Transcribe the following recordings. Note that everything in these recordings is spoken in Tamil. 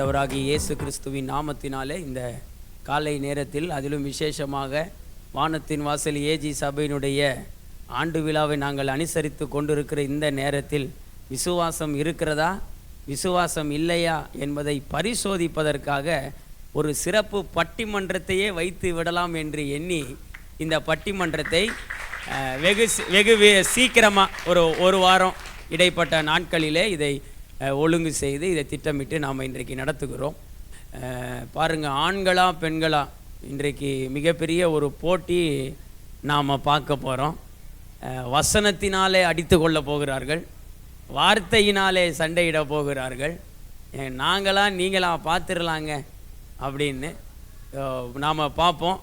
ஆண்டவராகிய இயேசு கிறிஸ்துவின் நாமத்தினாலே இந்த காலை நேரத்தில் அதிலும் விசேஷமாக வானத்தின் வாசல் ஏஜி சபையினுடைய ஆண்டு விழாவை நாங்கள் அனுசரித்து கொண்டிருக்கிற இந்த நேரத்தில் விசுவாசம் இருக்கிறதா? விசுவாசம் இல்லையா என்பதை பரிசோதிப்பதற்காக ஒரு சிறப்பு பட்டிமன்றத்தையே வைத்து விடலாம் என்று எண்ணி இந்த பட்டிமன்றத்தை வெகு வெகு சீக்கிரமாக ஒரு ஒரு வாரம் இடைப்பட்ட நாட்களிலே இதை ஒழுங்கு செய்து இதை திட்டமிட்டு நாம் இன்றைக்கு நடத்துகிறோம். பாருங்கள் பாருங்க ஆண்களா பெண்களா இன்றைக்கு மிகப்பெரிய ஒரு போட்டி நாம் பார்க்க போகிறோம் வசனத்தினாலே அடித்து கொள்ள போகிறார்கள். வார்த்தையினாலே சண்டையிட போகிறார்கள். அஹ், நாங்களா நீங்களா பார்த்துடலாங்க அப்படின்னு நாம் பார்ப்போம்.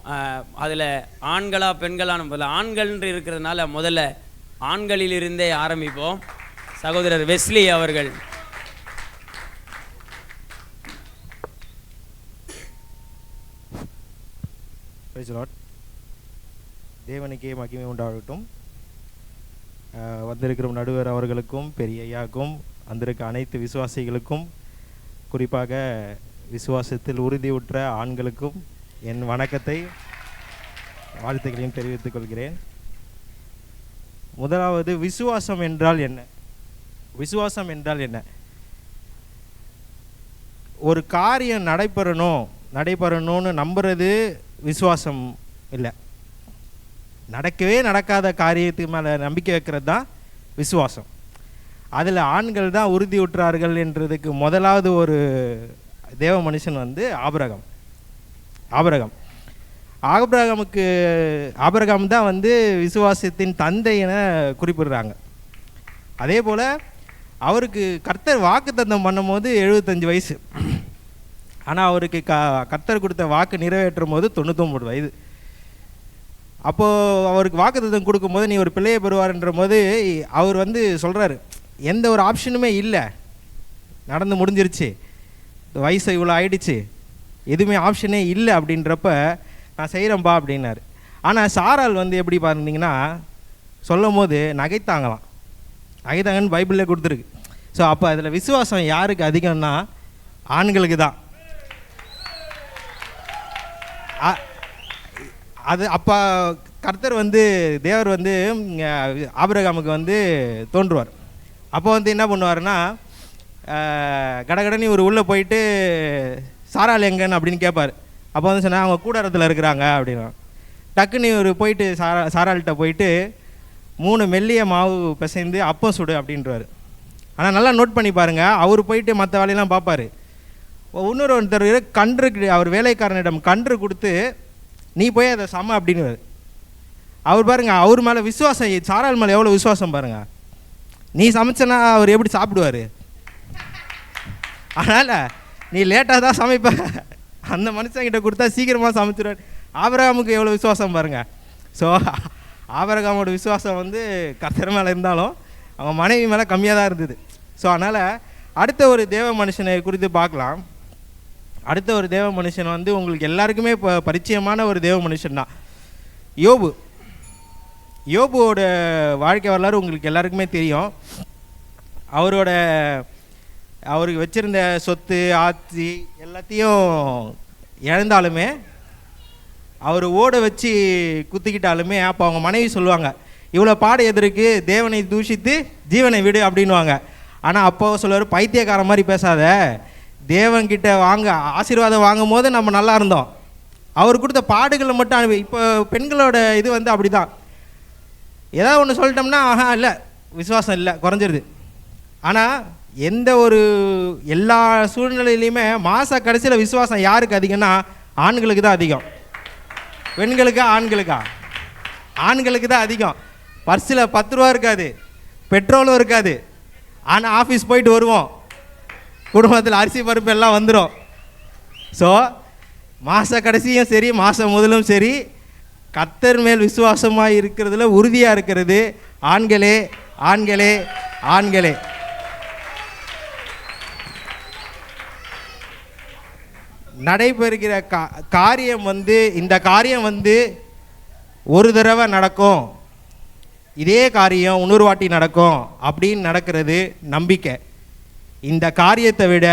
அதில் ஆண்களா பெண்களான முதல்ல ஆண்கள்ன்று இருக்கிறதுனால முதல்ல ஆண்களிலிருந்தே ஆரம்பிப்போம். சகோதரர் வெஸ்லி அவர்கள். பிரைஸ் லாட் தேவனுக்கே மகிமை உண்டாகட்டும். வந்திருக்கிற நடுவர் அவர்களுக்கும் பெரிய ஐயாக்கும் வந்திருக்க அனைத்து விசுவாசிகளுக்கும் குறிப்பாக விசுவாசத்தில் உறுதியுற்ற ஆண்களுக்கும் என் வணக்கத்தை வாழ்த்துக்களையும் தெரிவித்துக் கொள்கிறேன். முதலாவது விசுவாசம் என்றால் என்ன? விசுவாசம் என்றால் என்ன? ஒரு காரியம் நடைபெறணும் நடைபெறணும்னு நம்புறது விசுவாசம் இல்லை. நடக்கவே நடக்காத காரியத்துக்கு மேலே நம்பிக்கை வைக்கிறது தான் விசுவாசம். அதில் ஆண்கள் தான் உறுதியுற்றார்கள் என்றதுக்கு முதலாவது ஒரு தேவ மனுஷன் வந்து ஆபரகம். ஆபரகம். ஆபரகமுக்கு ஆபரகம் தான் வந்து விசுவாசத்தின் தந்தை என குறிப்பிடுறாங்க. அதே போல் அவருக்கு கர்த்தர் வாக்குத்தத்தம் பண்ணும்போது எழுபத்தஞ்சு வயசு. ஆனால் அவருக்கு க கர்த்தர் கொடுத்த வாக்கு நிறைவேற்றும் போது தொண்ணூத்தொம்பது வயது. அப்போது அவருக்கு வாக்குத்தத்தம் கொடுக்கும்போது நீ ஒரு பிள்ளையை பெறுவார்ன்ற போது அவர் வந்து சொல்கிறாரு எந்த ஒரு ஆப்ஷனுமே இல்லை. நடந்து முடிஞ்சிருச்சு. வயசு இவ்வளோ ஆயிடுச்சு. எதுவுமே ஆப்ஷனே இல்லை அப்படின்றப்ப நான் செய்கிறேன்பா அப்படின்னாரு. ஆனால் சாரால் வந்து எப்படி பார்த்தீங்கன்னா சொல்லும் போது நகைத்தாங்களாம். நகைத்தாங்கன்னு பைபிளில் கொடுத்துருக்கு. ஸோ அப்போ அதில் விசுவாசம் யாருக்கு அதிகம்னா ஆண்களுக்கு தான். அது அப்போ கர்த்தர் வந்து தேவர் வந்து ஆபிரகாமுக்கு வந்து தோன்றுவார். அப்போ வந்து என்ன பண்ணுவாருன்னா கடகடனி ஒரு உள்ளே போயிட்டு சாரால் எங்கன்னு? அப்படின்னு கேட்பார் அப்போ வந்து சொன்னால் அவங்க கூடாரத்தில் இருக்கிறாங்க அப்படின்னா. டக்குன்னு ஒரு போயிட்டு சாரா சாராள்கிட்ட போயிட்டு மூணு மெல்லிய மாவு பிசைந்து அப்பம் சுடு அப்படின்றவார் ஆனால் நல்லா நோட் பண்ணி பாருங்கள் அவர் போயிட்டு மற்ற வேலையெல்லாம் பார்ப்பார். இன்னொரு ஒருத்தர் கன்று அவர் வேலைக்காரனிடம் கன்று கொடுத்து நீ போய் அதை சம அப்படின்னு அவர் பாருங்க அவர் மேலே விசுவாசம் சாரால் மேலே எவ்வளோ விசுவாசம் பாருங்க. நீ சமைச்சனா அவர் எப்படி சாப்பிடுவார்? அதனால் நீ லேட்டாக தான் சமைப்ப. அந்த மனுஷங்கிட்ட கொடுத்தா சீக்கிரமாக சமைச்சிடுவார் ஆபரகாமுக்கு எவ்வளோ விசுவாசம் பாருங்கள் ஸோ ஆபரகாமோட விசுவாசம் வந்து கர்த்தர் மேலே இருந்தாலும் அவன் மனைவி மேலே கம்மியாக தான் இருந்தது. ஸோ அதனால் அடுத்த ஒரு தேவ மனுஷனை குறித்து பார்க்கலாம். அடுத்த ஒரு தேவ மனுஷன் வந்து உங்களுக்கு எல்லாருக்குமே இப்போ பரிச்சயமான ஒரு தேவ மனுஷன் தான். யோபு. யோபுவோட வாழ்க்கை வரலாறு உங்களுக்கு எல்லாருக்குமே தெரியும். அவரோட அவருக்கு வச்சிருந்த சொத்து ஆட்சி எல்லாத்தையும் இழந்தாலுமே அவர் ஓட வச்சு குத்திக்கிட்டாலுமே அப்போ அவங்க மனைவி சொல்லுவாங்க இவ்வளோ பாடு எதிர்க்கு தேவனை தூஷித்து ஜீவனை விடு அப்படின்வாங்க ஆனால் அப்போ சொல்லுவார் பைத்தியக்கார மாதிரி பேசாத. தேவன்கிட்ட வாங்க ஆசீர்வாதம் வாங்கும் போது நம்ம நல்லா இருந்தோம். அவர் கொடுத்த பாடுகளை மட்டும் அனுபவி இப்போ பெண்களோட இது வந்து அப்படி தான் ஏதாவது ஒன்று சொல்லிட்டோம்னா ஆஹா இல்லை விசுவாசம் இல்லை குறைஞ்சிருது. ஆனால் எந்த ஒரு எல்லா சூழ்நிலையிலையுமே மாத கடைசியில் விசுவாசம் யாருக்கு அதிகம்னா ஆண்களுக்கு தான் அதிகம். பெண்களுக்கா ஆண்களுக்கா? ஆண்களுக்கு தான் அதிகம். பர்ஸில் பத்து ரூபா இருக்காது பெட்ரோலும் இருக்காது. ஆனால் ஆஃபீஸ் போயிட்டு வருவோம். குடும்பத்தில் அரிசி பருப்பு எல்லாம் வந்துடும் ஸோ மாத கடைசியும் சரி மாதம் முதலும் சரி கத்தர் மேல் விசுவாசமாக இருக்கிறதுல உறுதியாக இருக்கிறது. ஆண்களே ஆண்களே ஆண்களே. நடைபெறுகிற கா காரியம் வந்து இந்த காரியம் வந்து ஒரு தடவை நடக்கும். இதே காரியம் இன்னொரு வாட்டி நடக்கும் அப்படின்னு நடக்கிறது நம்பிக்கை. இந்த காரியத்தை விட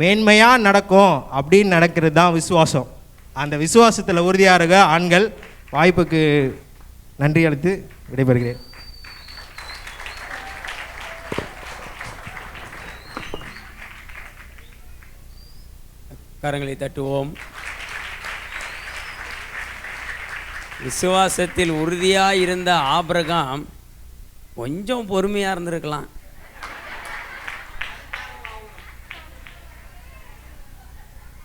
மேன்மையாக நடக்கும் அப்படின்னு நடக்கிறது தான் விசுவாசம். அந்த விசுவாசத்தில் உறுதியாக இருக்க ஆண்கள் வாய்ப்புக்கு நன்றி அளித்து விடைபெறுகிறேன். கரங்களை தட்டுவோம். விசுவாசத்தில் உறுதியாக இருந்த ஆபிரகாம் கொஞ்சம் பொறுமையாக இருந்திருக்கலாம்.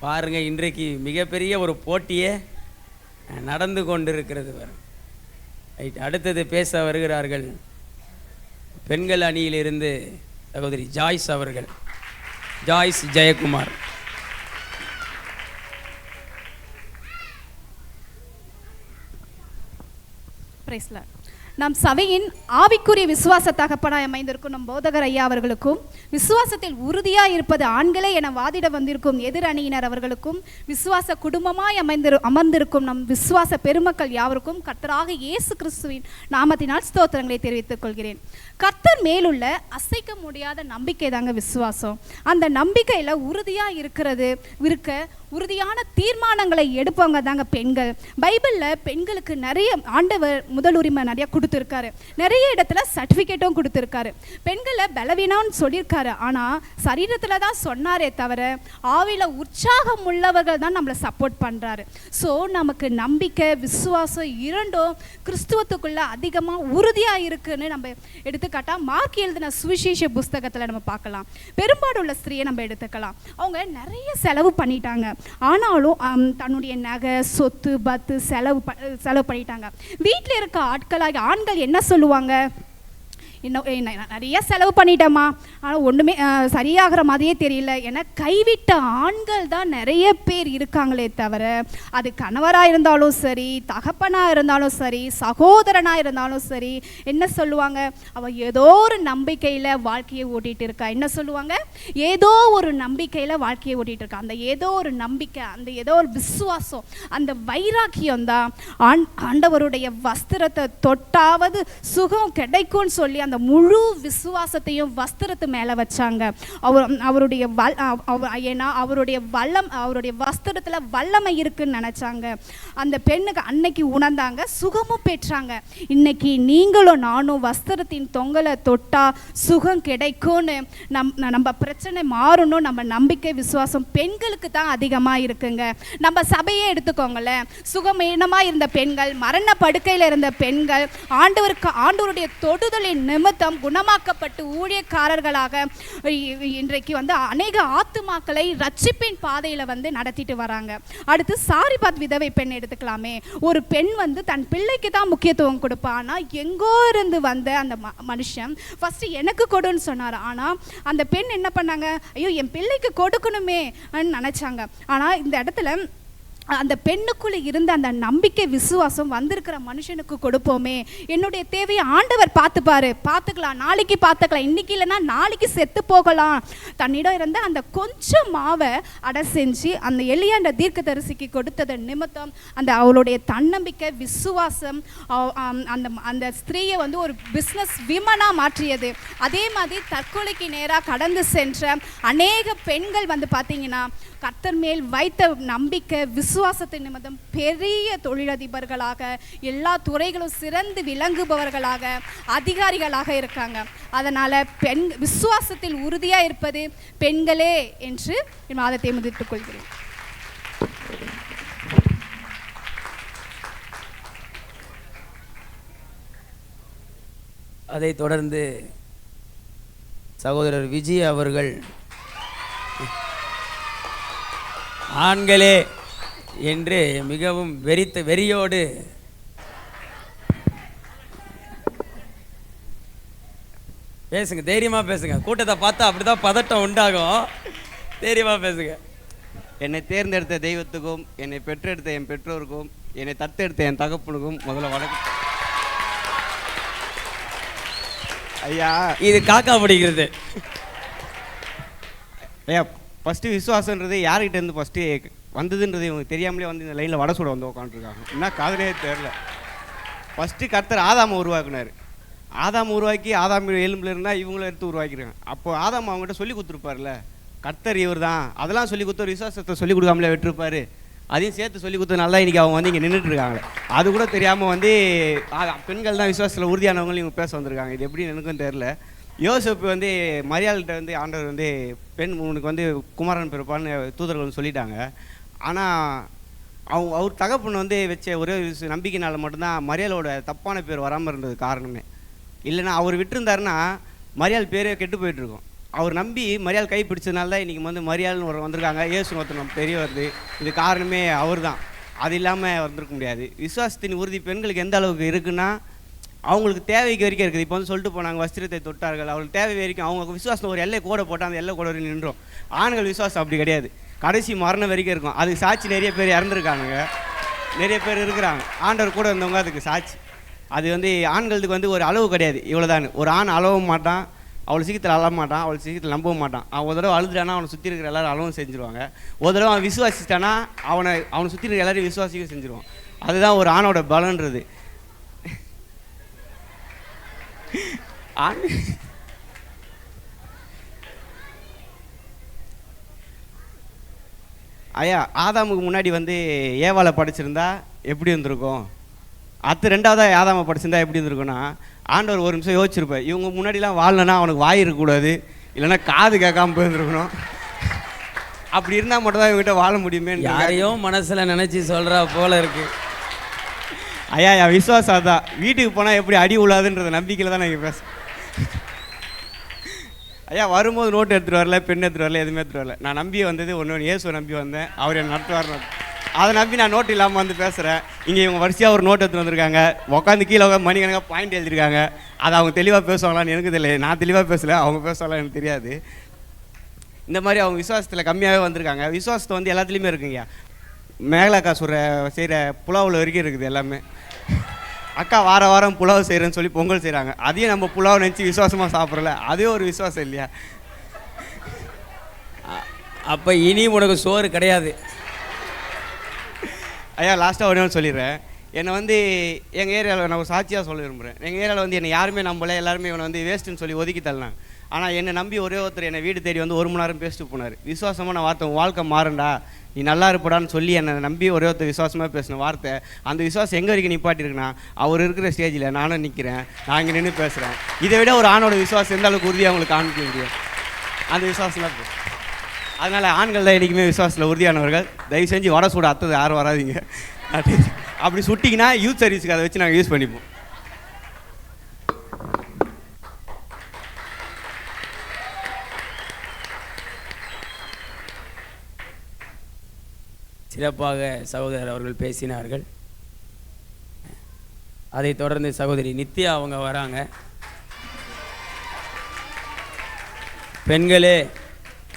பாருங்கள் இன்றைக்கு மிகப்பெரிய ஒரு போட்டியே நடந்து கொண்டிருக்கிறது வரும் ரைட் அடுத்தது பேச வருகிறார்கள் பெண்கள் அணியிலிருந்து சகோதரி ஜாய்ஸ் அவர்கள். ஜாய்ஸ் ஜெயக்குமார். Praise நம் சபையின் ஆவிக்குரிய விசுவாச தகப்பனாய் அமைந்திருக்கும் நம் போதகர் ஐயா அவர்களுக்கும் விசுவாசத்தில் உறுதியாக இருப்பது ஆண்களே என வாதிட வந்திருக்கும் எதிர் அணியினர் அவர்களுக்கும் விசுவாச குடும்பமாய் அமைந்திரு அமர்ந்திருக்கும் நம் விசுவாச பெருமக்கள் யாவருக்கும் கர்த்தராக இயேசு கிறிஸ்துவின் நாமத்தினால் ஸ்தோத்திரங்களை தெரிவித்துக் கொள்கிறேன். கர்த்தர் மேலுள்ள அசைக்க முடியாத நம்பிக்கை தாங்க விசுவாசம். அந்த நம்பிக்கையில் உறுதியாக இருக்கிறது இருக்க உறுதியான தீர்மானங்களை எடுப்பவங்க தாங்க பெண்கள். பைபிளில் பெண்களுக்கு நிறைய ஆண்டவர் முதல் உரிமை நிறைய கொடுத்துருக்காரு. நிறைய இடத்துல சர்டிஃபிகேட்டும் கொடுத்துருக்காரு. பெண்களை பலவீனம்னு சொல்லியிருக்காரு. ஆனால் சரீரத்தில் தான் சொன்னாரே தவிர ஆவியில் உற்சாகம் உள்ளவர்கள் தான் நம்மளை சப்போர்ட் பண்ணுறாரு ஸோ நமக்கு நம்பிக்கை விசுவாசம் இரண்டும் கிறிஸ்துவத்துக்குள்ளே அதிகமாக உறுதியாக இருக்குன்னு நம்ம எடுத்துக்காட்டால் மார்க் எழுதின சுவிசேஷ புஸ்தகத்தில் நம்ம பார்க்கலாம். பெரும்பாடுள்ள ஸ்திரீயை நம்ம எடுத்துக்கலாம். அவங்க நிறைய செலவு பண்ணிட்டாங்க. ஆனாலும் தன்னுடைய நகை சொத்து பத்து செலவு செலவு பண்ணிட்டாங்க. வீட்டில் இருக்க ஆட்களாக ஆண்கள் என்ன சொல்லுவாங்க? இன்னும் நான் நிறைய செலவு பண்ணிட்டேம்மா. ஆனால் ஒன்றுமே சரியாகிற மாதிரியே தெரியல. ஏன்னா கைவிட்ட ஆண்கள் தான் நிறைய பேர் இருக்காங்களே தவிர அது கணவராக இருந்தாலும் சரி தகப்பனாக இருந்தாலும் சரி சகோதரனாக இருந்தாலும் சரி என்ன சொல்லுவாங்க? அவள் ஏதோ ஒரு நம்பிக்கையில் வாழ்க்கையை ஓட்டிகிட்டு இருக்கா. என்ன சொல்லுவாங்க? ஏதோ ஒரு நம்பிக்கையில் வாழ்க்கையை ஓட்டிகிட்டு இருக்கா. அந்த ஏதோ ஒரு நம்பிக்கை அந்த ஏதோ ஒரு விசுவாசம் அந்த வைராக்கியம் தான் ஆண் ஆண்டவருடைய வஸ்திரத்தை தொட்டாவது சுகம் கிடைக்கும்னு சொல்லி அந்த முழு விசுவாசத்தையும் வஸ்திரத்து மேலே வச்சாங்க. அவர் அவருடைய வல் ஏன்னா அவருடைய வல்லம் அவருடைய வஸ்திரத்தில் வல்லமை இருக்குன்னு நினச்சாங்க. அந்த பெண்ணுக்கு அன்னைக்கு உணர்ந்தாங்க சுகமும் பெற்றாங்க. இன்னைக்கு நீங்களும் நானும் வஸ்திரத்தின் தொங்கலை தொட்டால் சுகம் கிடைக்கும்னு நம் நம்ம பிரச்சனை மாறணும் நம்ம நம்பிக்கை விசுவாசம் பெண்களுக்கு தான் அதிகமாக இருக்குங்க. நம்ம சபையே எடுத்துக்கோங்களேன். சுகமீனமாக இருந்த பெண்கள் மரண படுக்கையில் இருந்த பெண்கள் ஆண்டவருக்கு ஆண்டவருடைய தொடுதலின் நிமித்தம் குணமாக்கப்பட்டு ஊழியக்காரர்களாக இன்றைக்கு வந்து அநேக ஆத்துமாக்களை ரட்சிப்பின் பாதையில் வந்து நடத்திட்டு வராங்க. அடுத்து சாரிபாத் விதவை பெண் எடுத்துக்கலாமே. ஒரு பெண் வந்து தன் பிள்ளைக்கு தான் முக்கியத்துவம் கொடுப்பா. ஆனால் எங்கோ இருந்து வந்த அந்த ம- மனுஷன் ஃபஸ்ட்டு எனக்கு கொடுன்னு சொன்னார். ஆனால் அந்த பெண் என்ன பண்ணாங்க? ஐயோ என் பிள்ளைக்கு கொடுக்கணுமே நினச்சாங்க. ஆனால் இந்த இடத்துல அந்த பெண்ணுக்குள்ளே இருந்த அந்த நம்பிக்கை விசுவாசம் வந்திருக்கிற மனுஷனுக்கு கொடுப்போமே. என்னுடைய தேவையை ஆண்டவர் பார்த்துப்பாரு. பார்த்துக்கலாம். நாளைக்கு பார்த்துக்கலாம். இன்னைக்கு இல்லைன்னா நாளைக்கு செத்து போகலாம். தன்னிடம் இருந்த அந்த கொஞ்சம் மாவை அடை செஞ்சு அந்த எளியாண்ட தீர்க்கதரிசிக்கு கொடுத்தது நிமித்தம் அந்த அவளுடைய தன்னம்பிக்கை விசுவாசம் அந்த அந்த ஸ்திரீயை வந்து ஒரு பிஸ்னஸ் விமனாக மாற்றியது. அதே மாதிரி தற்கொலைக்கு நேராக கடந்து சென்ற அநேக பெண்கள் வந்து பார்த்தீங்கன்னா கர்த்தர் மேல் வைத்த நம்பிக்கை விசுவாசத்தின் நிமித்தம் பெரிய தொழிலதிபர்களாக எல்லா துறைகளும் சிறந்து விளங்குபவர்களாக அதிகாரிகளாக இருக்காங்க. அதனால் பெண் விசுவாசத்தில் உறுதியாக இருப்பது பெண்களே என்று என் மாதத்தை முதிர்த்துக் கொள்கிறேன். அதை தொடர்ந்து சகோதரர் விஜய் அவர்கள் ஆண்களே என்று மிகவும் வெறித்த வெறியோடு பேசுங்க தைரியமா பேசுங்க. கூட்டத்தை பார்த்தா அப்படிதான் பதட்டம் உண்டாகும். தைரியமா பேசுங்க. என்னை தேர்ந்தெடுத்த தெய்வத்துக்கும் என்னை பெற்றெடுத்த என் பெற்றோருக்கும் என்னை தத்தெடுத்த என் தகப்பனுக்கும் முதல்ல வணக்கம். ஐயா. இது காக்கா பிடிக்கிறது. ஐயா ஃபஸ்ட்டு விசுவாசன்றது யார்கிட்ட இருந்து ஃபஸ்ட்டு வந்ததுன்றது இவங்க தெரியாமலே வந்து இந்த லைனில் வடை சுட வந்து உட்காந்துருக்காங்க என்ன காதலே தெரில ஃபஸ்ட்டு கர்த்தர் ஆதாம உருவாக்குனார். ஆதாம் உருவாக்கி ஆதாம் எலும்பில் இருந்தால் இவங்கள எடுத்து உருவாக்கிருக்காங்க. அப்போ ஆதாம் அவங்ககிட்ட சொல்லி கொடுத்துருப்பார்ல கர்த்தர் இவர் தான் அதெல்லாம் சொல்லி கொடுத்த விசுவாசத்தை சொல்லி கொடுக்காமலே விட்டுருப்பாரு. அதையும் சேர்த்து சொல்லி கொடுத்து நல்லா இன்றைக்கி அவங்க வந்து இங்கே நின்றுட்டு இருக்காங்க. அது கூட தெரியாமல் வந்து பெண்கள் தான் விசுவாசத்தில் உறுதியானவங்களும் இவங்க பேச வந்திருக்காங்க. இது எப்படி எனக்கும் தெரில யோசப்பு வந்து மரியாள்கிட்ட வந்து ஆண்டவர் வந்து பெண் உனக்கு வந்து குமாரன் பிறப்பான்னு தூதர்கள் வந்து சொல்லிட்டாங்க. ஆனால் அவங்க அவர் தகப்பன் வந்து வச்ச ஒரே ஒரு நம்பிக்கைனால மட்டும்தான் மரியாளோட தப்பான பேர் வராமல் இருந்தது காரணமே. இல்லைன்னா அவர் விட்டுருந்தாருன்னா மரியாள் பேரே கெட்டு போயிட்டுருக்கும். அவர் நம்பி மரியாள் கை பிடிச்சதுனால தான் இன்றைக்கி வந்து மரியாள்னு ஒரு வந்திருக்காங்க. இயேசு ஒருத்தர் நம்ம தெரிய வருது. இது காரணமே அவர் தான் அது இல்லாமல் வந்திருக்க முடியாது. விசுவாசத்தின் உறுதி பெண்களுக்கு எந்த அளவுக்கு இருக்குன்னா அவங்களுக்கு தேவைக்கு வரைக்கும் இருக்குது. இப்போ வந்து சொல்லிட்டு போனாங்க வஸ்திரத்தை தொட்டார்கள். அவங்களுக்கு தேவை வரைக்கும் அவங்க விசுவாசம் ஒரு எல்லை கூட போட்டால் அந்த எல்லை கூட வரைக்கும் நின்றோம். ஆண்கள் விசுவாசம் அப்படி கிடையாது. கடைசி மரணம் வரைக்கும் இருக்கும். அதுக்கு சாட்சி நிறைய பேர் இறந்துருக்கானுங்க. நிறைய பேர் இருக்கிறாங்க. ஆண்டவர் கூட இருந்தவங்க அதுக்கு சாட்சி. அது வந்து ஆண்களுக்கு வந்து ஒரு அளவு கிடையாது. இவ்வளோதான் ஒரு ஆண் அளவும் மாட்டான். அவ்வளோ சீக்கிரத்தில் அழ மாட்டான். அவ்வளோ சீக்கிரத்தில் நம்பவும் மாட்டான். அவன் ஒரு தடவை அழுதுட்டானா அவனை சுற்றி இருக்கிற எல்லாரும் அளவும் செஞ்சுருவாங்க. ஒரு தடவை அவன் விசுவாசிச்சிட்டானா அவனை அவனை சுற்றி இருக்கிற எல்லாரையும் விசுவாசிக்க செஞ்சுருவான். அதுதான் ஒரு ஆணோட பலன்றது. ஐயா ஆதாமுக்கு முன்னாடி வந்து ஏவாளை படிச்சிருந்தா எப்படி இருந்திருக்கும்? அடுத்து ரெண்டாவதாக ஆதாமை படிச்சிருந்தா எப்படி இருந்திருக்கும்னா ஆண்டவர் ஒரு நிமிஷம் யோசிச்சிருப்பார். இவங்க முன்னாடிலாம் வாழலனா அவனுக்கு வாய் இருக்கக்கூடாது. இல்லைன்னா காது கேட்காம போயிருந்துருக்கணும். அப்படி இருந்தால் மட்டும் தான் இவங்ககிட்ட வாழ முடியுமே யாரையோ மனசுல நினைச்சு சொல்றா போல இருக்கு. ஐயா என் விஸ்வாசம் அதான். வீட்டுக்கு போனால் எப்படி அடி உழாதுன்றத நம்பிக்கையில் தான் நான் பேசுகிறேன் ஐயா வரும்போது நோட்டு எடுத்துகிட்டு வரல பெண் எடுத்துகிட்டு வரல எதுவுமே எடுத்துகிட்டு வரல. நான் நம்பி வந்தது ஒன்று ஒன்று இயேசுவை நம்பி வந்தேன். அவர் என்னை நடத்துவார் அதை நம்பி நான் நோட்டு இல்லாமல் வந்து பேசுகிறேன் இங்கே இவங்க வரிசையாக ஒரு நோட்டு எடுத்துகிட்டு வந்திருக்காங்க. உட்காந்து கீழே உட்காந்து மணிக்கணக்காக பாயிண்ட் எழுதிருக்காங்க அதை அவங்க தெளிவாக பேசுவாங்களான்னு எனக்கு தெரியல. நான் தெளிவாக பேசல அவங்க பேசலாம் எனக்கு தெரியாது. இந்த மாதிரி அவங்க விசுவாசத்தில் கம்மியாகவே வந்திருக்காங்க. விசுவாசத்தை வந்து எல்லாத்துலேயுமே இருக்குங்க மேகலாக்கா சுர செய்கிற புலாவில் வரைக்கும் இருக்குது எல்லாமே. அக்கா வார வாரம் புலாவ் செய்கிறேன்னு சொல்லி பொங்கல் செய்கிறாங்க அதையும் நம்ம புலாவ் நினச்சி விசுவாசமாக சாப்பிட்றல அதே ஒரு விசுவாசம் இல்லையா? அப்ப இனி உனக்கு சோறு கிடையாது. ஐயா லாஸ்ட்டாக ஒன்றே சொல்லிடுறேன். என்னை வந்து எங்கள் ஏரியாவில் நான் ஒரு சாட்சியாக சொல்ல விரும்புகிறேன் எங்கள் ஏரியாவில் வந்து என்னை யாருமே நம்பல எல்லாருமே இவனை வந்து வேஸ்ட்டுன்னு சொல்லி ஒதுக்கி தள்ளினாங்க. ஆனால் என்னை நம்பி ஒரே ஒருத்தர் என்னை வீடு தேடி வந்து ஒரு மணி நேரம் பேசிட்டு போனார். விசுவாசமான வார்த்தை உன் வாழ்க்கை மாறுண்டா நீ நல்லா இருப்படான்னு சொல்லி என்னை நம்பி ஒரே ஒருத்தர் விசுவாசமாக பேசின வார்த்தை அந்த விசுவாசம் எங்கே வரைக்கும் நிப்பாட்டிருக்குன்னா அவர் இருக்கிற ஸ்டேஜில் நானும் நிற்கிறேன் நான் இங்கே நின்று பேசுகிறேன் இதை விட ஒரு ஆணோட விசுவாசம் எந்த அளவுக்கு உறுதியாக உங்களுக்கு காமிக்க முடியும்? அந்த விசுவாசம் தான் அதனால் ஆண்கள் தான் என்றைக்குமே விசுவாசத்தில் உறுதியானவர்கள். தயவு செஞ்சு வடை சூட அத்தது யாரும் வராதீங்க. அப்படி- அப்படி சுட்டிங்கன்னா யூத் சர்வீஸுக்கு அதை வச்சு நாங்கள் யூஸ் பண்ணிப்போம். சிறப்பாக சகோதரர் அவர்கள் பேசினார்கள். அதை தொடர்ந்து சகோதரி நித்யா அவங்க வராங்க. பெண்களே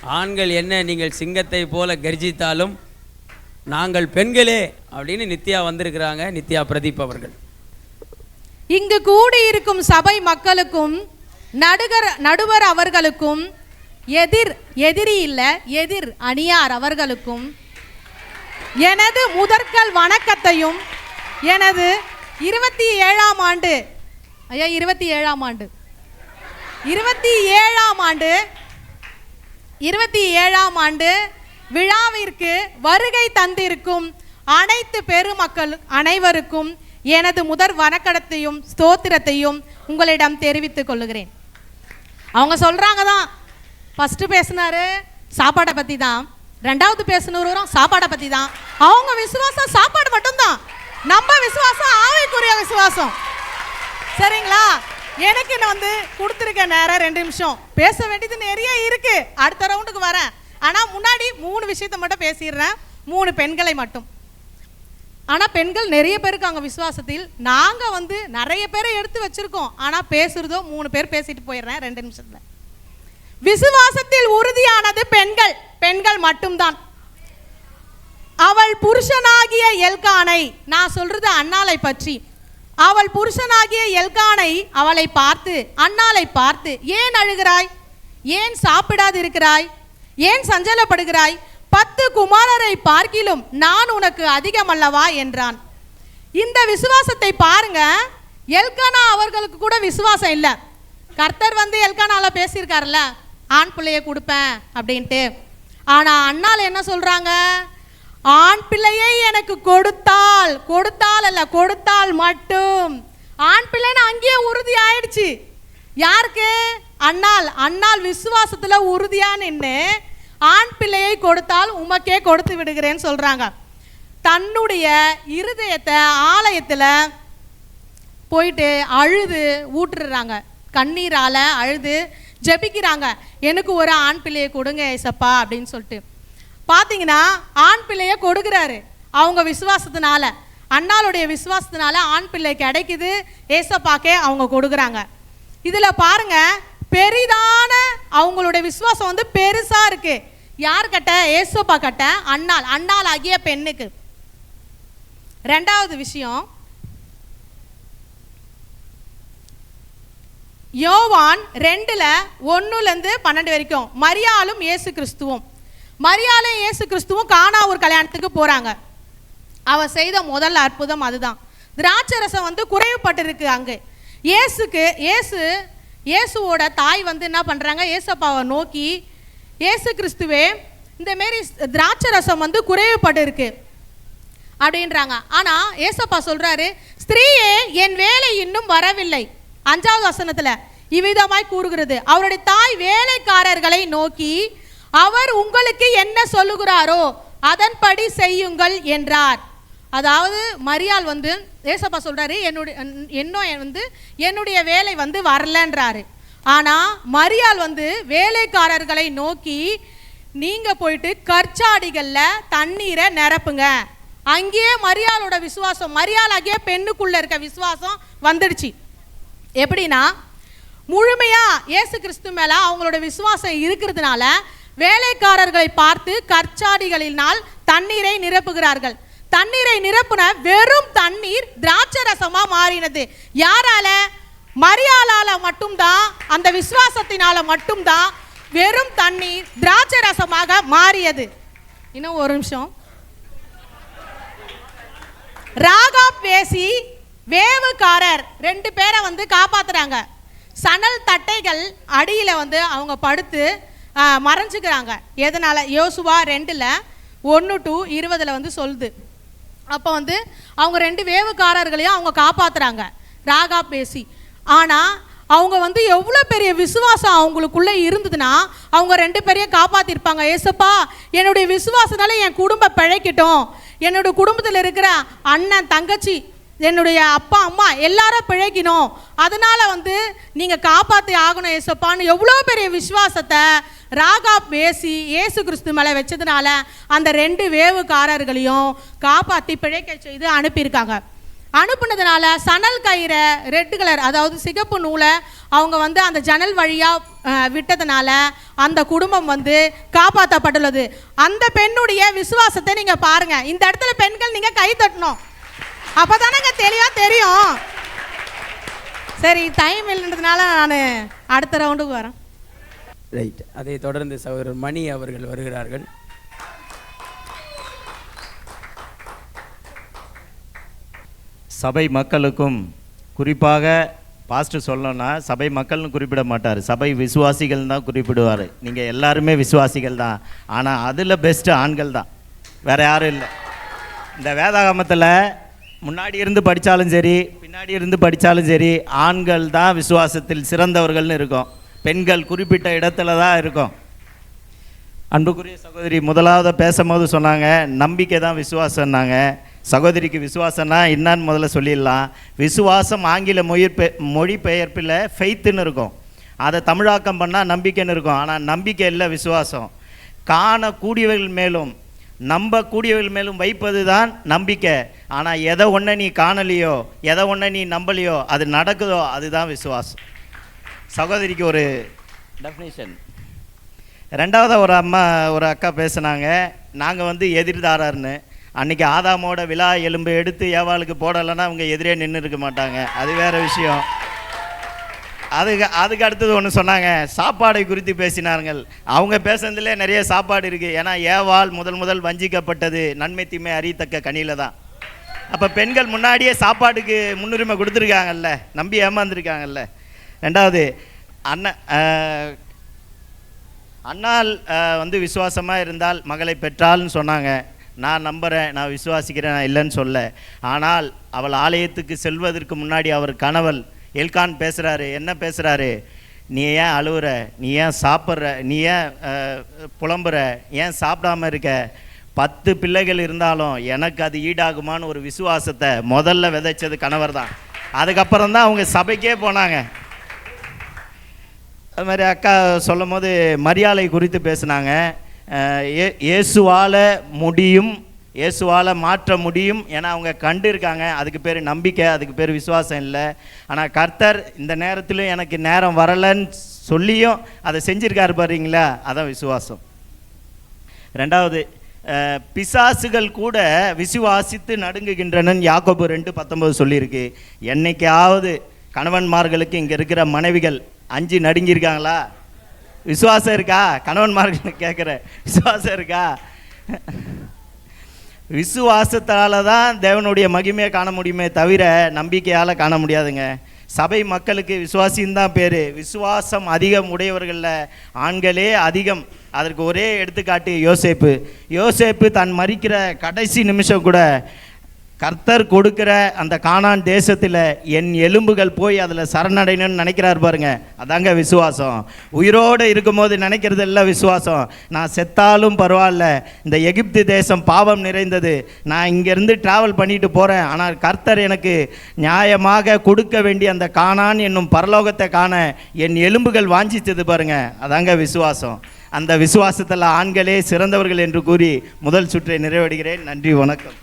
ஆண்கள் என்ன நீங்கள் சிங்கத்தை போல கர்ஜித்தாலும் நாங்கள் பெண்களே அப்படின்னு நித்யா வந்திருக்கிறாங்க. நித்யா பிரதீப் அவர்கள். இங்கு கூடியிருக்கும் சபை மக்களுக்கும் நடுகர் நடுவர் அவர்களுக்கும் எதிர் எதிரி இல்லை எதிர் அணியார் அவர்களுக்கும் எனது முதற்கல் வணக்கத்தையும் எனது இருபத்தி ஏழாம் ஆண்டு ஐயா இருபத்தி ஏழாம் ஆண்டு. இருபத்தி ஏழாம் ஆண்டு இருபத்தி ஏழாம் ஆண்டு விழாவிற்கு வருகை தந்திருக்கும் அனைத்து பெருமக்கள் அனைவருக்கும் எனது முதற் வணக்கடத்தையும் ஸ்தோத்திரத்தையும் உங்களிடம் தெரிவித்துக் கொள்ளுகிறேன். அவங்க சொல்கிறாங்க தான் ஃபஸ்ட்டு பேசினாரு சாப்பாடை பற்றி தான் ரெண்டாவது பேசினவரும் சாப்பாடை பற்றி தான் அவங்க விசுவாசம் சாப்பாடு மட்டும்தான். நம்ம விசுவாசம் ஆவிக்குரிய விசுவாசம். சரிங்களா? எனக்கு நான் வந்து கொடுத்துருக்க நேரம் ரெண்டு நிமிஷம். பேச வேண்டியது நிறைய இருக்கு. அடுத்த ரவுண்டுக்கு வரேன். ஆனால் முன்னாடி மூணு விஷயத்த மட்டும் பேசிடுறேன். மூணு பெண்களை மட்டும். ஆனால் பெண்கள் நிறைய பேர் இருக்காங்க விசுவாசத்தில். நாங்கள் வந்து நிறைய பேரை எடுத்து வச்சுருக்கோம். ஆனால் பேசுறதோ மூணு பேர் பேசிட்டு போயிடுறேன். ரெண்டு நிமிஷத்தில். விசுவாசத்தில் உறுதியானது பெண்கள். பெண்கள் மட்டும்தான். அவள் புருஷனாகிய எல்கானை நான் சொல்றது அண்ணாலை பற்றி. அவள் புருஷனாகிய எல்கானை அவளை பார்த்து அண்ணாலை பார்த்து ஏன் அழுகிறாய்? ஏன் சாப்பிடாது இருக்கிறாய் ஏன் சஞ்சலப்படுகிறாய்? பத்து குமாரரை பார்க்கிலும் நான் உனக்கு அதிகமல்லவா? என்றான். இந்த விசுவாசத்தை பாருங்க எல்கானா அவர்களுக்கு கூட விசுவாசம் இல்லை. கர்த்தர் வந்து எல்கானால பேசியிருக்காருல்ல ஆண் பிள்ளைய கொடுப்பேன் அப்படின்ட்டு. ஆனால் அண்ணால் என்ன சொல்கிறாங்க ஆண் பிள்ளையை எனக்கு கொடுத்தால் கொடுத்தால் அல்ல கொடுத்தால் மட்டும். ஆண் பிள்ளைன்னு அங்கேயே உறுதி ஆயிடுச்சு. யாருக்கு? அண்ணால். அண்ணால் விசுவாசத்தில் உறுதியாக நின்று ஆண் பிள்ளையை கொடுத்தால் உமக்கே கொடுத்து விடுகிறேன்னு சொல்கிறாங்க தன்னுடைய இருதயத்தை ஆலயத்தில் போயிட்டு அழுது ஊட்டுறாங்க. கண்ணீரால் அழுது ஜெபிக்கிறாங்க. எனக்கு ஒரு ஆண் பிள்ளையை கொடுங்க ஏசப்பா அப்படின்னு சொல்லிட்டு. பார்த்தீங்கன்னா ஆண் பிள்ளையை கொடுக்குறாரு. அவங்க விசுவாசத்தினால. அண்ணாளுடைய விசுவாசத்தினால ஆண் பிள்ளை கிடைக்குது ஏசப்பாக்கே அவங்க கொடுக்குறாங்க. இதில் பாருங்க பெரிதான அவங்களுடைய விசுவாசம் வந்து பெருசாக இருக்கு. யார் கட்ட ஏசப்பா கட்ட அண்ணாள். அண்ணாள் ஆகிய பெண்ணுக்கு. ரெண்டாவது விஷயம் யோவான் ரெண்டில் ஒன்றுலேருந்து பன்னெண்டு வரைக்கும். மரியாளும் இயேசு கிறிஸ்துவும் மரியாலும் இயேசு கிறிஸ்துவும் காணா ஒரு கல்யாணத்துக்கு போகிறாங்க அவ செய்த முதல் அற்புதம் அதுதான். திராட்சை ரசம் வந்து குறைவுபட்டிருக்கு அங்கே. இயேசுக்கு இயேசு இயேசுவோட தாய் வந்து என்ன பண்ணுறாங்க இயேசப்பாவை நோக்கி இயேசு கிறிஸ்துவே இந்த மாரி திராட்சை ரசம் வந்து குறைவுபட்டிருக்கு. அப்படின்றாங்க. ஆனால் ஏசப்பா சொல்கிறாரு ஸ்திரீயே என் வேலை இன்னும் வரவில்லை. அஞ்சாவது வசனத்துல இவ்விதமாய் கூறுகிறது. அவருடைய தாய் வேலைக்காரர்களை நோக்கி அவர் உங்களுக்கு என்ன சொல்லுகிறாரோ அதன்படி செய்யுங்கள் என்றார். அதாவது மரியாள் வந்து ஏசப்பா சொல்கிறாரு என்னுடைய என்ன வந்து என்னுடைய வேலை வந்து வரலன்றாரு. ஆனால் மரியாள் வந்து வேலைக்காரர்களை நோக்கி நீங்கள் போயிட்டு கற்சாடிகளில் தண்ணீரை நிரப்புங்க. அங்கேயே மரியாளோட விசுவாசம் மரியாளாகிய பெண்ணுக்குள்ளே இருக்க விசுவாசம் வந்துடுச்சு. எப்படின்னா முழுமையா இயேசு கிறிஸ்து மேல அவங்களோட விசுவாசம் இருக்கிறதுனால வேலைக்காரர்களை பார்த்து கற்சாடிகளினால் தண்ணீரை நிரப்புகிறார்கள். தண்ணீரை நிரப்புன வெறும் தண்ணீர் திராட்சை ரசமா மாறினது. யாரால? மரியாளால மட்டும்தான் அந்த விசுவாசத்தினால மட்டும்தான் வெறும் தண்ணீர் திராட்சை ரசமாக மாறியது. இன்னும் ஒரு நிமிஷம். ராகா பேசி வேவுக்காரர். ரெண்டு பேரை வந்து காப்பாத்துறாங்க. சணல் தட்டைகள் அடியில் வந்து அவங்க படுத்து மறைஞ்சுக்கிறாங்க. எதனால்? யோசுவா ரெண்டில் ஒன்று டு இருபதில் வந்து சொல்லுது. அப்போ வந்து அவங்க ரெண்டு வேவுக்காரர்களையும் அவங்க காப்பாத்துறாங்க. ராகா பேசி. ஆனால் அவங்க வந்து எவ்வளோ பெரிய விசுவாசம் அவங்களுக்குள்ளே இருந்ததுன்னா அவங்க ரெண்டு பேரையும் காப்பாற்றிருப்பாங்க ஏசப்பா என்னுடைய விசுவாசனால என் குடும்பம் பிழைக்கட்டும். என்னோடய குடும்பத்தில் இருக்கிற அண்ணன் தங்கச்சி என்னுடைய அப்பா அம்மா எல்லாரும் பிழைக்கணும். அதனால வந்து நீங்கள் காப்பாற்றி ஆகணும் ஏசப்பான்னு எவ்வளோ பெரிய விசுவாசத்தை ராகா பேசி இயேசு கிறிஸ்து மேலே வச்சதுனால அந்த ரெண்டு வேவுக்காரர்களையும் காப்பாற்றி பிழைக்க செய்து அனுப்பியிருக்காங்க. அனுப்புனதுனால சணல் கயிறை ரெட் கலர் அதாவது சிகப்பு நூலை அவங்க வந்து அந்த ஜன்னல் வழியாக விட்டதுனால அந்த குடும்பம் வந்து காப்பாற்றப்பட்டுள்ளது அந்த பெண்ணுடைய விசுவாசத்தை நீங்கள் பாருங்கள் இந்த இடத்துல பெண்கள் நீங்கள் கை தட்டணும். அப்போ தானேங்க தெளிவாக தெரியும். சரி டைம் இல்லைன்றதுனால நான் அடுத்த ரவுண்டுக்கு வரேன். ரைட் அதை தொடர்ந்து சகோதரர் மணி அவர்கள் வருகிறார்கள். சபை மக்களுக்கும் குறிப்பாக பாஸ்டர் சொல்லணும்னா சபை மக்கள்னு குறிப்பிட மாட்டார். சபை விசுவாசிகள் தான் குறிப்பிடுவார். நீங்கள் எல்லாருமே விசுவாசிகள் தான். ஆனால் அதில் பெஸ்ட்டு ஆண்கள் தான். வேறு யாரும் இல்லை. இந்த வேதாகமத்தில் முன்னாடி இருந்து படித்தாலும் சரி பின்னாடி இருந்து படித்தாலும் சரி ஆண்கள் தான் விசுவாசத்தில் சிறந்தவர்கள்னு இருக்கும். பெண்கள் குறிப்பிட்ட இடத்துல தான் இருக்கும். அன்புக்குரிய சகோதரி முதலாவது பேசும்போது சொன்னாங்க நம்பிக்கை தான் விசுவாசம்னாங்க. சகோதரிக்கு விசுவாசம்னா என்னன்னு முதல்ல சொல்லிடலாம். விசுவாசம் ஆங்கில மொழி மொழிபெயர்ப்பில் ஃபெய்த்துன்னு இருக்கும். அதை தமிழாக்கம் பண்ணால் நம்பிக்கைன்னு இருக்கும். ஆனால் நம்பிக்கை இல்லை விசுவாசம். காணக்கூடியவர்கள் மேலும் நம்பக்கூடியவர்கள் மேலும் வைப்பது தான் நம்பிக்கை. ஆனால் எதை ஒன்றை நீ காணலையோ எதை ஒன்றை நீ நம்பலையோ அது நடக்குதோ அதுதான் விசுவாசம். சகோதரிக்கு ஒரு டெஃபினேஷன் ரெண்டாவது ஒரு அம்மா ஒரு அக்கா பேசுனாங்க. நாங்கள் வந்து எதிர்தாரர்னு. அன்னைக்கு ஆதாமோட விழா எலும்பு எடுத்து ஏவாளுக்கு போடலைன்னா அவங்க எதிரே நின்று இருக்க மாட்டாங்க. அது வேற விஷயம். அதுக்கு அதுக்கு அடுத்தது ஒன்று சொன்னாங்க. சாப்பாடை குறித்து பேசினார்கள். அவங்க பேசுனதுலே நிறைய சாப்பாடு இருக்குது ஏன்னா ஏவாள் முதல் முதல் வஞ்சிக்கப்பட்டது நன்மை தீமை அறியத்தக்க கனியில தான். அப்போ பெண்கள் முன்னாடியே சாப்பாட்டுக்கு முன்னுரிமை கொடுத்துருக்காங்கல்ல. நம்பி ஏமாந்துருக்காங்கல்ல. ரெண்டாவது அண்ணன் அண்ணால் வந்து விசுவாசமாக இருந்தால் மகளை பெற்றாள்னு சொன்னாங்க. நான் நம்புகிறேன் நான் விசுவாசிக்கிறேன் நான் இல்லைன்னு சொல்ல. ஆனால் அவள் ஆலயத்துக்கு செல்வதற்கு முன்னாடி அவர் கணவன். எல்கான் பேசுகிறாரு என்ன பேசுகிறாரு நீ ஏன் அழுவுற? நீ ஏன் சாப்பிட்ற? நீ ஏன் புலம்புற? ஏன் சாப்பிடாம இருக்க? பத்து பிள்ளைகள் இருந்தாலும் எனக்கு அது ஈடாகுமான்னு ஒரு விசுவாசத்தை முதல்ல விதைச்சது கணவர் தான் அதுக்கப்புறம் தான் அவங்க சபைக்கே போனாங்க. அது மாதிரி அக்கா சொல்லும் போது மரியாதை குறித்து பேசுனாங்க. ஏ இயேசுவால் முடியும் இயேசுவால் மாற்ற முடியும் ஏன்னா அவங்க கண்டு இருக்காங்க அதுக்கு பேர் நம்பிக்கை அதுக்கு பேர் விசுவாசம் இல்லை. ஆனால் கர்த்தர் இந்த நேரத்திலும் எனக்கு நேரம் வரலைன்னு சொல்லியும் அதை செஞ்சுருக்காரு பாருங்களா? அதான் விசுவாசம். ரெண்டாவது பிசாசுகள் கூட விசுவாசித்து நடுங்குகின்றனன் யாக்கோபு ரெண்டு பத்தொன்பது சொல்லியிருக்கு. என்னைக்காவது கணவன்மார்களுக்கு இங்கே இருக்கிற மனைவிகள் அஞ்சு நடுங்கியிருக்காங்களா? விசுவாசம் இருக்கா? கணவன்மார்கள் கேட்குற விசுவாசம் இருக்கா? விசுவாசத்தால தான் தேவனுடைய மகிமையை காண முடியுமே தவிர நம்பிக்கையால் காண முடியாதுங்க. சபை மக்களுக்கு விசுவாசின்னு தான் பேர். விசுவாசம் அதிகம் உடையவர்களில் ஆண்களே அதிகம். அதற்கு ஒரே எடுத்துக்காட்டு யோசேப்பு. யோசேப்பு தான் மறிக்கிற கடைசி நிமிஷம் கூட கர்த்தர் கொடுக்குற அந்த காணான் தேசத்தில் என் எலும்புகள் போய் அதில் சரணடையணும்னு நினைக்கிறார் பாருங்க. அதாங்க விசுவாசம். உயிரோடு இருக்கும்போது நினைக்கிறது எல்லாம் விசுவாசம். நான் செத்தாலும் பரவாயில்ல. இந்த எகிப்து தேசம் பாவம் நிறைந்தது. நான் இங்கேருந்து ட்ராவல் பண்ணிட்டு போகிறேன் ஆனால் கர்த்தர் எனக்கு நியாயமாக கொடுக்க வேண்டிய அந்த காணான் என்னும் பரலோகத்தை காண என் எலும்புகள் வாஞ்சித்தது பாருங்க. அதாங்க விசுவாசம். அந்த விசுவாசத்தில் ஆண்களே சிறந்தவர்கள் என்று கூறி முதல் சுற்றை நிறைவடைகிறேன். நன்றி வணக்கம்.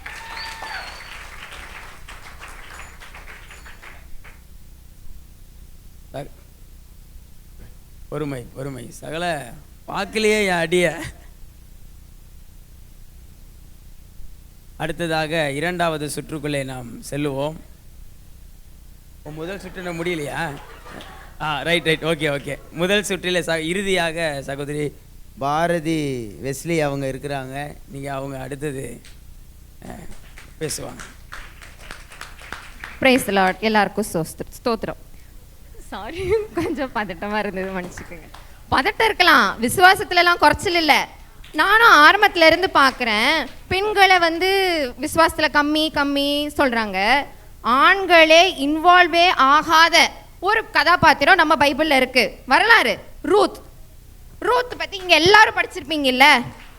பொறுமை பொறுமை சகல பார்க்கலையே என் அடிய. அடுத்ததாக இரண்டாவது சுற்றுக்குள்ளே நாம் செல்லுவோம். ஓ, முதல் சுற்று முடியலையா? ஆ ரைட் ரைட் ஓகே ஓகே முதல் சுற்றில் ச இறுதியாக சகோதரி பாரதி வெஸ்லி அவங்க இருக்கிறாங்க. நீங்கள் அவங்க அடுத்தது பேசுவாங்க. பிரைஸ் லார்ட் எல்லாருக்கும் ஸ்தோத்திரம். சாரி கொஞ்சம் பதட்டமாக இருந்தது மன்னிச்சுக்கோங்க. பதட்டம் இருக்கலாம். விசுவாசத்துலலாம் குறைச்சல் இல்லை. நானும் ஆரம்பத்துல இருந்து பார்க்குறேன் பெண்களை வந்து விசுவாசத்தில் கம்மி கம்மி சொல்கிறாங்க ஆண்களே இன்வால்வே ஆகாத ஒரு கதாபாத்திரம் நம்ம பைபிளில் இருக்கு. வரலாறு. ரூத். ரூத் பற்றி இங்கே எல்லாரும் படிச்சிருப்பீங்கல்ல?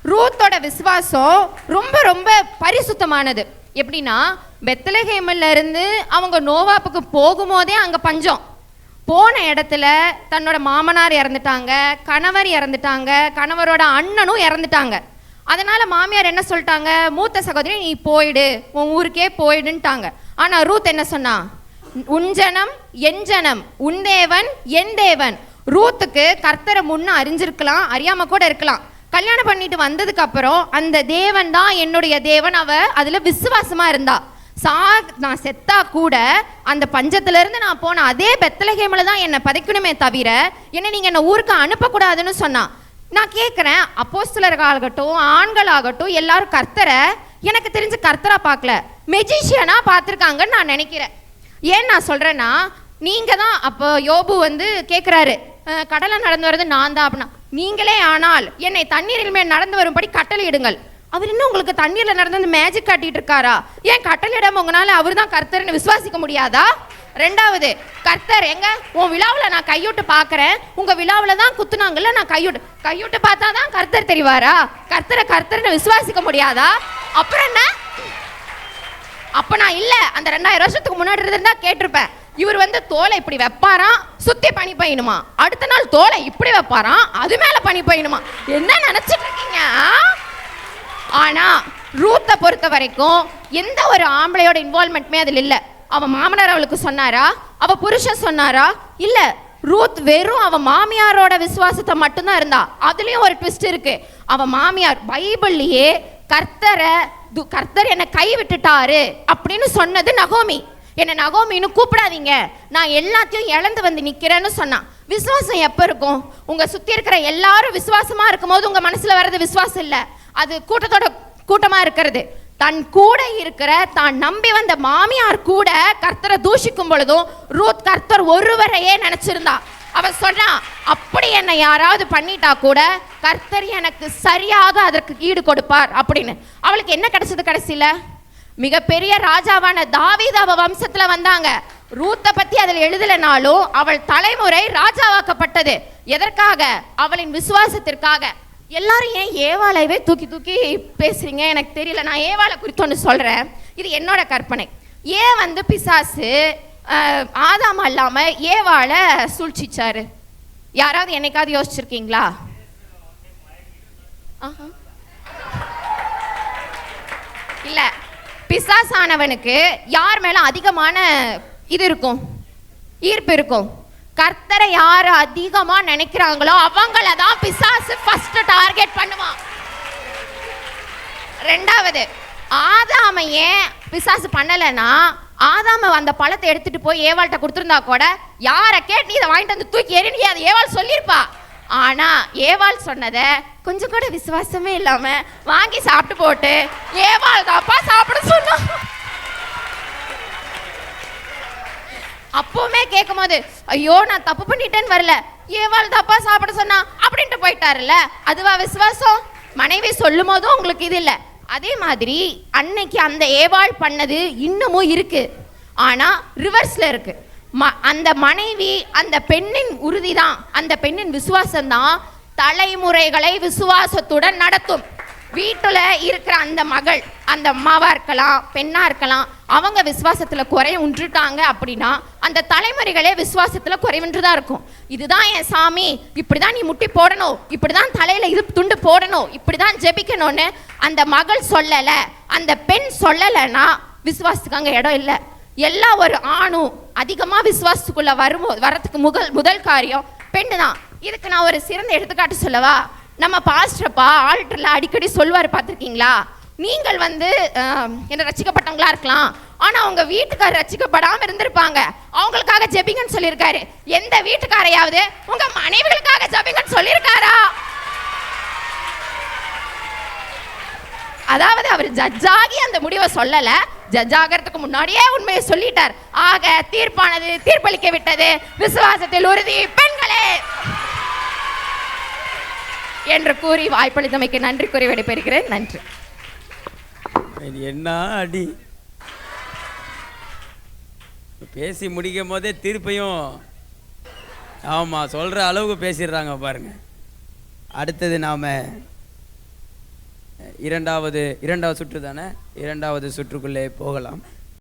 ரூத்தோட விசுவாசம் ரொம்ப ரொம்ப பரிசுத்தமானது. எப்படின்னா பெத்தலஹேமில் இருந்து அவங்க நோவாப்புக்கு போகும்போதே அங்கே பஞ்சம். போன இடத்துல தன்னோட மாமனார் இறந்துட்டாங்க கணவர் இறந்துட்டாங்க கணவரோட அண்ணனும் இறந்துட்டாங்க. அதனால மாமியார் என்ன சொல்லிட்டாங்க? மூத்த சகோதரி நீ போயிடு உன் ஊருக்கே போயிடுன்ட்டாங்க. ஆனா ரூத் என்ன சொன்னா? உன் ஜனம் என் ஜனம் உன் தேவன் என் தேவன். ரூத்துக்கு கர்த்தரை முன்ன அறிஞ்சிருக்கலாம் அறியாம கூட இருக்கலாம். கல்யாணம் பண்ணிட்டு வந்ததுக்கு அப்புறம் அந்த தேவன் தான் என்னுடைய தேவன். அவ அதுல விசுவாசமா இருந்தா. சா நான் செத்தா கூட அந்த பஞ்சத்துலேருந்து நான் போன அதே பெத்தலகேமில் தான் என்னை பதைக்கணுமே தவிர என்னை நீங்கள் என்னை ஊருக்கு அனுப்பக்கூடாதுன்னு சொன்னான் நான் கேட்குறேன் அப்போஸ்தலர்களாகட்டும் ஆண்களாகட்டும் எல்லாரும் கர்த்தரை எனக்கு தெரிஞ்ச கர்த்தரா பார்க்கல. மெஜிஷியனாக பார்த்துருக்காங்கன்னு நான் நினைக்கிறேன். ஏன் நான் சொல்கிறேன்னா நீங்கள் தான் அப்போ யோபு வந்து கேட்குறாரு கடலை நடந்து வர்றது நான் தான் அப்படின்னா. நீங்களே ஆனால் என்னை தண்ணீரில் மேல் நடந்து வரும்படி கட்டளையிடுங்கள். அவர் இன்னும் உங்களுக்கு தண்ணீர்ல நடந்து வந்து மேஜிக் காட்டிட்டு இருக்காரா? ஏன் கட்டளையிடாம உங்களால அவர் தான் கர்த்தர்னு விசுவாசிக்க முடியாதா? ரெண்டாவது கர்த்தர் எங்க? உன் விழாவில் நான் கையோட்டு பார்க்கறேன் உங்க விழாவில் தான் குத்துனாங்கல்ல நான் கையோட்டு கையோட்டு பார்த்தா தான் கர்த்தர் தெரிவாரா? கர்த்தரை கர்த்தர்னு விசுவாசிக்க முடியாதா? அப்புறம் என்ன? அப்ப நான் இல்ல. அந்த ரெண்டாயிரம் வருஷத்துக்கு முன்னாடி இருந்தா கேட்டிருப்பேன். இவர் வந்து தோலை இப்படி வைப்பாராம் சுத்தி பனி பயணுமா அடுத்த நாள் தோலை இப்படி வைப்பாராம் அது மேல பனி பயணுமா என்ன நினைச்சிட்டு இருக்கீங்க ஆனால் ரூத்தை பொறுத்த வரைக்கும் எந்த ஒரு ஆம்பளையோட இன்வால்மெண்ட்மே அதில் இல்லை. அவன் மாமனார் அவளுக்கு சொன்னாரா? அவள் புருஷன் சொன்னாரா? இல்லை ரூத் வெறும் அவன் மாமியாரோட விசுவாசத்தை மட்டும்தான் இருந்தா. அதுலேயும் ஒரு ட்விஸ்ட் இருக்கு. அவன் மாமியார் பைபிள்லேயே கர்த்தரை து- கர்த்தர் என்னை கை விட்டுட்டாரு அப்படின்னு சொன்னது நகோமி. என்னை நகோமின்னு கூப்பிடாதீங்க. நான் எல்லாத்தையும் இழந்து வந்து நிற்கிறேன்னு சொன்னான். விசுவாசம் எப்போ இருக்கும்? உங்கள் சுற்றி இருக்கிற எல்லாரும் விசுவாசமாக இருக்கும்போது உங்கள் மனசில் வர்றது விசுவாசம் இல்லை. அது கூட்டத்தோட கூட்டமாக இருக்கிறது. தன் கூட இருக்கிற தான் நம்பி வந்த மாமியார் கூட கர்த்தரை தூஷிக்கும் பொழுதும் ரூத் கர்த்தர் ஒருவரையே நினைச்சிருந்தா. அவ சொன்னா அப்படி என்னை யாராவது பண்ணிட்டா கூட கர்த்தர் எனக்கு சரியாக அதற்கு ஈடு கொடுப்பார் அப்படின்னு. அவளுக்கு என்ன கிடைச்சது கடைசியில்? மிகப்பெரிய ராஜாவான தாவீது அவ வம்சத்தில் வந்தாங்க. ரூத்தை பற்றி அதில் எழுதலைனாலும் அவள் தலைமுறை ராஜாவாக்கப்பட்டது. எதற்காக? அவளின் விசுவாசத்திற்காக. எல்லாரும் ஏன் ஏவாளைவே தூக்கி தூக்கி பேசுறீங்க? எனக்கு தெரியல. நான் ஏவாலை குறித்து ஒன்று சொல்கிறேன் இது என்னோட கற்பனை. ஏன் வந்து பிசாசு அஹ், இல்லாமல் ஏவாலை சூழ்ச்சிச்சாரு. யாராவது என்னைக்காவது யோசிச்சிருக்கீங்களா? ஆஹா. பிசாசானவனுக்கு யார் மேலே அதிகமான இது இருக்கும்? ஈர்ப்பு இருக்கும். கர்த்தரை யார் அதிகமாக நினைக்கிறாங்களோ அவங்கள தான் பிசாசு ஃபர்ஸ்ட் டார்கெட் பண்ணுவான். ரெண்டாவது ஆதாம ஏன் பிசாசு பண்ணலைன்னா ஆதாம அந்த பழத்தை எடுத்துட்டு போய் ஏவாள்கிட்ட கொடுத்துருந்தா கூட யாரை கேட்டு நீ இதை வாங்கிட்டு வந்து தூக்கி எறிஞ்சி அது ஏவாள் சொல்லியிருப்பா. ஆனா ஏவாள் சொன்னதை கொஞ்சம் கூட விசுவாசமே இல்லாம வாங்கி சாப்பிட்டு போட்டு ஏவாள் தாப்பா சாப்பிட சொன்னா அப்பவுமே கேட்கும் போது ஐயோ நான் தப்பு பண்ணிட்டேன்னு வரல. ஏவாள் தப்பா சாப்பிட சொன்னா அப்படின்ட்டு போயிட்டாருல்ல. அதுவா விசுவாசம்? மனைவி சொல்லும் போதும் உங்களுக்கு இது இல்லை. அதே மாதிரி அன்னைக்கு அந்த ஏவாள் பண்ணது இன்னமும் இருக்கு. ஆனா ரிவர்ஸ்ல இருக்கு. ம அந்த மனைவி அந்த பெண்ணின் உறுதி தான் அந்த பெண்ணின் விசுவாசம் தான் தலைமுறைகளை விசுவாசத்துடன் நடத்தும். வீட்டில் இருக்கிற அந்த மகள் அந்த அம்மாவாக இருக்கலாம் பெண்ணாக இருக்கலாம் அவங்க விசுவாசத்தில் குறை உண்டுட்டாங்க அப்படின்னா அந்த தலைமுறைகளே விசுவாசத்தில் குறைவுன்று தான் இருக்கும். இதுதான் என் சாமி இப்படிதான் நீ முட்டி போடணும் இப்படி தான் தலையில் இது துண்டு போடணும் இப்படி தான் ஜெபிக்கணும்னு அந்த மகள் சொல்லலை அந்த பெண் சொல்லலைன்னா விசுவாசத்துக்கு அங்கே இடம் இல்லை. எல்லா ஒரு ஆணும் அதிகமாக விசுவாசத்துக்குள்ளே வரும் வரத்துக்கு முதல் முதல் காரியம் பெண்ணு தான் இதுக்கு நான் ஒரு சிறந்த எடுத்துக்காட்டு சொல்லவா? நம்ம பாஸ்டர்ப்பா ஆல்டரில் அடிக்கடி சொல்வார் பார்த்துருக்கீங்களா? நீங்கள் வந்து என்ன ரசிக்கப்பட்டவங்களா இருக்கலாம். ஆனா அவங்க வீட்டுக்காரர் ரசிக்கப்படாம இருந்திருப்பாங்க. அவங்களுக்காக ஜெபிங்கன்னு சொல்லியிருக்காரு. எந்த வீட்டுக்காரையாவது உங்க மனைவிகளுக்காக ஜெபிங்கன்னு சொல்லியிருக்காரா? அதாவது அவர் ஜட்ஜாகி அந்த முடிவை சொல்லல. ஜட்ஜ் ஆகிறதுக்கு முன்னாடியே உண்மையை சொல்லிட்டார். ஆக தீர்ப்பானது தீர்ப்பளிக்க விட்டது. விசுவாசத்தில் உறுதி பெண்களே! என்று கூறி வாய்ப்பளித்தமைக்கு நன்றி கூறி விடைபெறுகிறேன். நன்றி. இது என்ன அடி? பேசி முடிக்கும் போதே தீர்ப்பையும் ஆமாம் சொல்கிற அளவுக்கு பேசிடுறாங்க பாருங்க. அடுத்தது நாம் இரண்டாவது இரண்டாவது சுற்று தானே இரண்டாவது சுற்றுக்குள்ளே போகலாம்.